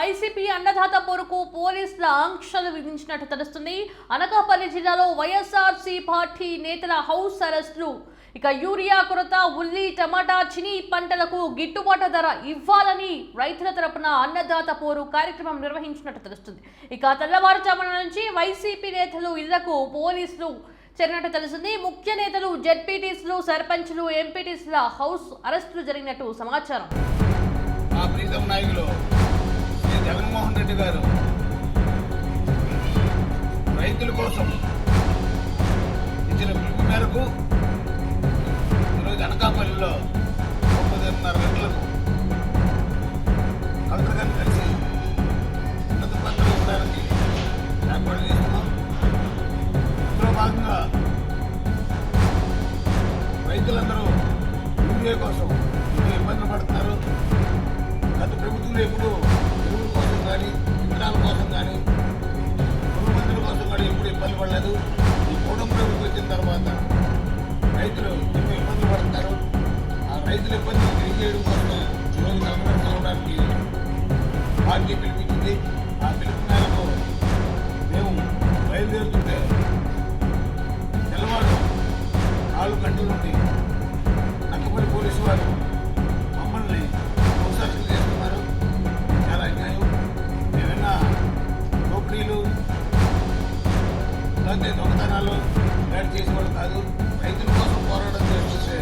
YCP అన్నదాత పోరుకు పోలీసుల ఆంక్షలు విధించినట్టు తెలుస్తుంది. అనకాపల్లి జిల్లాలో వైఎస్ఆర్సీ పార్టీ నేతల హౌస్ అరెస్టులు. ఇక యూరియా కొరత ఉల్లి టమాటా చిని పంటలకు గిట్టుబాటు ధర ఇవ్వాలని రైతుల తరపున అన్నదాత పోరు కార్యక్రమం నిర్వహించినట్టు తెలుస్తుంది. ఇక తెల్లవారుజామున నుంచి వైసీపీ నేతలు ఇళ్ళకు పోలీసులు చేరినట్టు తెలుస్తుంది. ముఖ్య నేతలు జెడ్పీటీసీలు సర్పంచ్లు ఎంపీటీసీల హౌస్ అరెస్టులు జరిగినట్టు సమాచారం. జగన్మోహన్ రెడ్డి గారు రైతుల కోసం ఇచ్చిన పిలుపు మేరకు ఈరోజు అనకాపల్లిలో తొమ్మిదిన్నర గంటలకు కలెక్టర్ గారిని కలిసి ఉన్నత పత్రం ఇవ్వడానికి ఏర్పాటు చేస్తున్నాం. ఇందులో భాగంగా రైతులందరూ యూరియా కోసం ఇబ్బందులు పడుతున్నారు. గత ప్రభుత్వంలో ఎప్పుడూ కోసం కానీ పురుగు మందుల కోసం కానీ ఎప్పుడు ఇబ్బంది పడలేదు. ఈ కూటమి ప్రభుత్వం వచ్చిన తర్వాత రైతులు ఎన్నో ఇబ్బంది పడతారు? ఆ రైతుల ఇబ్బందులు తెలియజేయడం కోసం ఈరోజు కలెక్టర్ కలవడానికి పార్టీ పిలిపించింది. ఆ పిలుపు మేరకు మేము బయలుదేరుతుంటే తెల్లవారు నాలుగు గంటల నుండి నక్కపల్లి పోలీసు వారు దొంగతనాలు ఇలాంటి చేసేవాళ్ళు కాదు రైతుల కోసం పోరాటం చేస్తుంటే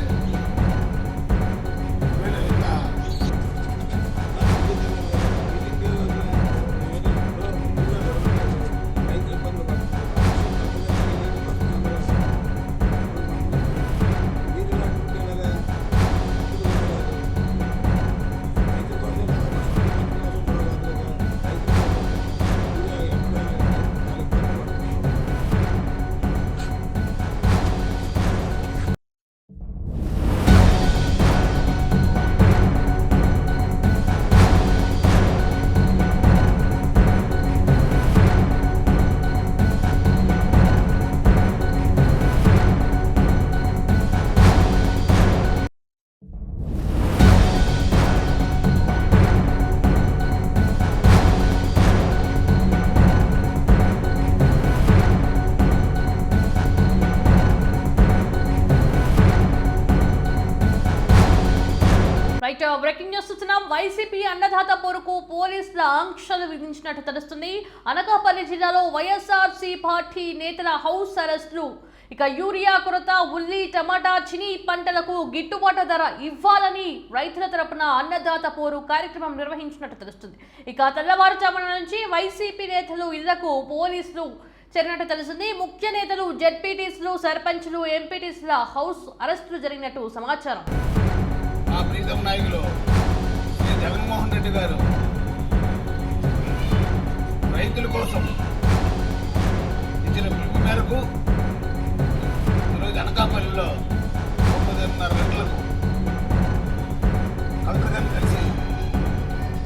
వైసీపీ అన్నదాత పొరకు పోలీసుల ఆంక్షలు విధించినట్టు తెలుస్తుంది. అనకాపల్లి జిల్లాలో వైఎస్ఆర్సీ పార్టీ నేతల హౌస్ అరెస్టులు. ఇక యూరియా కొరత ఉల్లి టమాటా చిని పంటలకు గిట్టుబాటు ధర ఇవ్వాలని రైతుల తరపున అన్నదాత పోరు కార్యక్రమం నిర్వహించినట్టు తెలుస్తుంది. ఇక తెల్లవారుజామున నుంచి వైసీపీ నేతలు ఇళ్ళకు పోలీసులు చేరినట్టు తెలుస్తుంది. ముఖ్య నేతలు జెడ్పీటీసీలు సర్పంచ్లు ఎంపీటీసీల హౌస్ అరెస్టులు జరిగినట్టు సమాచారం. రెడ్డి గారు. రైతుల కోసం ఇచ్చిన పిలుపు మేరకు ఈరోజు అనకాపల్లిలో తొమ్మిదిన్నర గంటలకు కలెక్టర్ గారిని కలిసి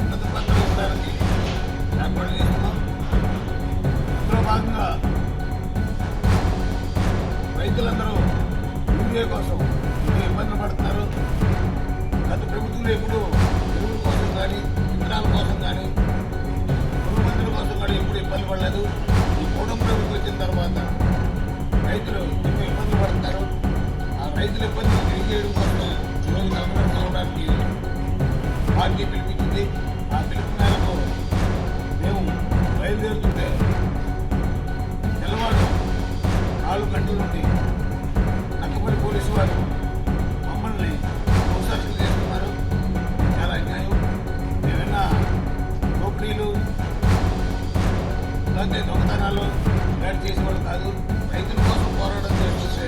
ఉన్నత పత్రం ఇవ్వడానికి ఏర్పాటు చేస్తున్నాం ఇందులో భాగంగా రైతులందరూ యూరియా కోసం ఇబ్బందులు పడుతున్నారు. గత ప్రభుత్వం ఎప్పుడు కానీ విత్తనాల కోసం కానీ. పురుగు మందుల కోసం కానీ ఎప్పుడు ఇబ్బంది పడలేదు. ఈ కూటమి ప్రభుత్వం వచ్చిన తర్వాత రైతులు ఎన్నో ఇబ్బంది పడుతున్నారు ఆ రైతుల ఇబ్బంది తెలియజేయడం కోసం ఈరోజు కలెక్టర్ కలవడానికి పార్టీ పిలిపించింది. దొంగతనాలు వేట చేసుకోవడం కాదు రైతుల కోసం పోరాటం చేసే